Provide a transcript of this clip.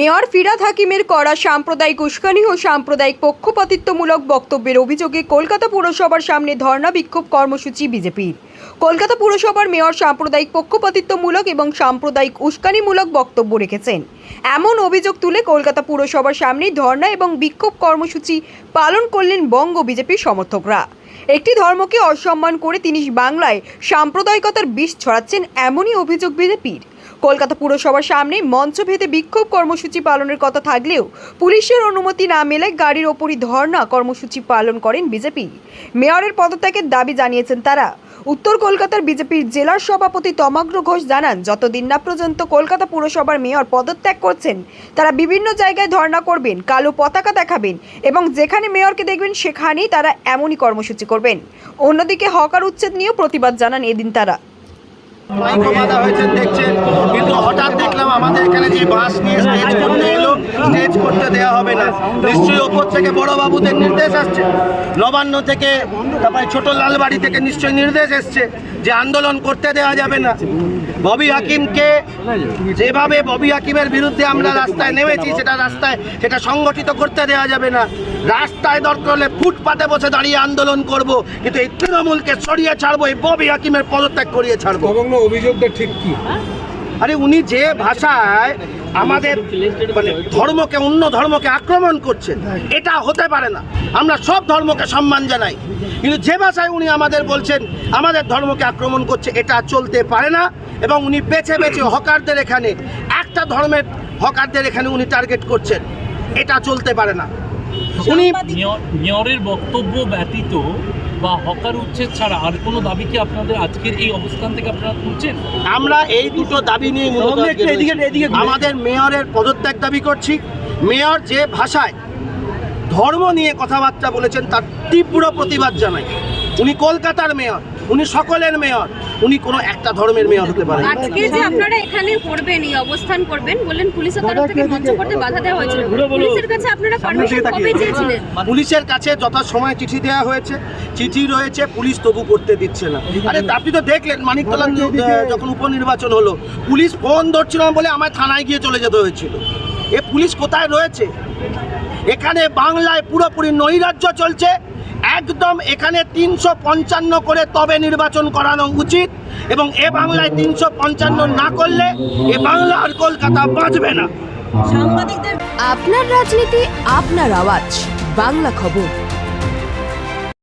Mayor Firhad হাকিমের করা সাম্প্রদায়িক উস্কানি ও সাম্প্রদায়িক পক্ষপাতিত্বমূলক বক্তব্যের অভিযোগে কলকাতা পুরসভার সামনে ধর্ণা বিক্ষোভ কর্মসূচি বিজেপির। কলকাতা পুরসভার মেয়র সাম্প্রদায়িক পক্ষপাতিত্বমূলক এবং সাম্প্রদায়িক উস্কানিমূলক বক্তব্য রেখেছেন। এমন অভিযোগ তুলে কলকাতা পুরসভার সামনে ধর্ণা এবং বিক্ষোভ কর্মসূচি পালন করলেন বঙ্গ বিজেপির সমর্থকরা। একটি ধর্মকে অসম্মান করে তিনি বাংলায় সাম্প্রদায়িকতার বিষ ছড়াচ্ছেন এমনই অভিযোগ বিজেপির। কলকাতা পুরসভার সামনে মঞ্চ ভেদে বিক্ষোভ কর্মসূচি পালনের কথা থাকলেও পুলিশের অনুমতি না মেলে গাড়ির ওপরই ধর্ণা কর্মসূচি পালন করেন বিজেপি। মেয়রের পদত্যাগের দাবি জানিয়েছেন তারা। উত্তর কলকাতার বিজেপির জেলার সভাপতি তমাগ্র ঘোষ জানান, যতদিন না পর্যন্ত কলকাতা পুরসভার মেয়র পদত্যাগ করছেন, তারা বিভিন্ন জায়গায় ধর্ণা করবেন, কালো পতাকা দেখাবেন এবং যেখানে মেয়রকে দেখবেন সেখানেই তারা এমনই কর্মসূচি করবেন। অন্যদিকে হকার উচ্ছেদ নিয়েও প্রতিবাদ জানান এদিন তারা। বাঁধা হয়েছে দেখছেন। কিন্তু হঠাৎ দেখলাম আমাদের এখানে যে বাস নিয়ে স্টেজ করতে এলো স্টেজ করতে দেওয়া হবে না। নিশ্চয়ই ওপর থেকে বড় বাবুদের নির্দেশ আসছে। নবান্ন থেকে, তারপরে ছোট লালবাড়ি থেকে নিশ্চয়ই নির্দেশ এসছে যে আন্দোলন করতে দেওয়া যাবে না। ববি হাকিমকে যেভাবে ববি হাকিমের বিরুদ্ধে আমরা রাস্তায় নেমেছি, সেটা রাস্তায়, সেটা সংগঠিত করতে দেওয়া যাবে না। রাস্তায় দরকার হলে ফুটপাতে বসে দাঁড়িয়ে আন্দোলন করব, কিন্তু এই তৃণমূলকে সরিয়ে ছাড়বো, এই ববি হাকিমের পদত্যাগ করিয়ে ছাড়বো। অভিযোগটা ঠিক কি? আরে উনি যে ভাষায় আমাদের মানে ধর্মকে অন্য ধর্মকে আক্রমণ করছেন এটা হতে পারে না। আমরা সব ধর্মকে সম্মান জানাই। কিন্তু যে ভাষায় উনি আমাদের বলছেন আমাদের ধর্মকে আক্রমণ করছে এটা চলতে পারে না। এবং উনি বেছে বেছে হকারদের এখানে একটা ধর্মের হকারদের এখানে উনি টার্গেট করছেন এটা চলতে পারে না। উনি মেয়রের বক্তব্য ব্যতীত বা হকার উচ্ছেদ ছাড়া আর কোনো দাবি কি আপনাদের আজকের এই অবস্থান থেকে আপনারা তুলছেন? আমরা এই দুটো দাবি নিয়ে। আমাদের মেয়রের পদত্যাগ দাবি করছি। মেয়র যে ভাষায় ধর্ম নিয়ে কথাবার্তা বলেছেন তার তীব্র প্রতিবাদ জানাই। উনি কলকাতার মেয়র। উনি সকলের মেয়র। উনি কোনো একটা ধর্মের মেয়র হতে পারেন। না। আজকে যে আপনারা এখানে করবেন এই অবস্থান করবেন বললেন পুলিশের তরফ থেকে মঞ্চ করতে বাধা দেওয়া হয়েছিল। পুলিশের কাছে আপনারা পারমিশন কবে চেয়েছিলেন? পুলিশের কাছে যথা সময় চিঠি দেওয়া হয়েছে। চিঠি রয়েছে পুলিশ তবু করতে দিচ্ছে না। আরে আপনি তো দেখলেন মানিকতলা যখন উপনির্বাচন হলো পুলিশ ফোন ধরছিল না বলে আমায় থানায় গিয়ে চলে যেতে হয়েছিল। এ পুলিশ কোথায় রয়েছে? এখানে বাংলায় পুরোপুরি নৈরাজ্য চলছে একদম এখানে তিনশো পঞ্চান্ন করে তবে নির্বাচন করানো উচিত এবং এ বাংলায় তিনশো পঞ্চান্ন না করলে এ বাংলা আর কলকাতা বাঁচবে না। আপনার রাজনীতি, আপনার আওয়াজ। বাংলা খবর।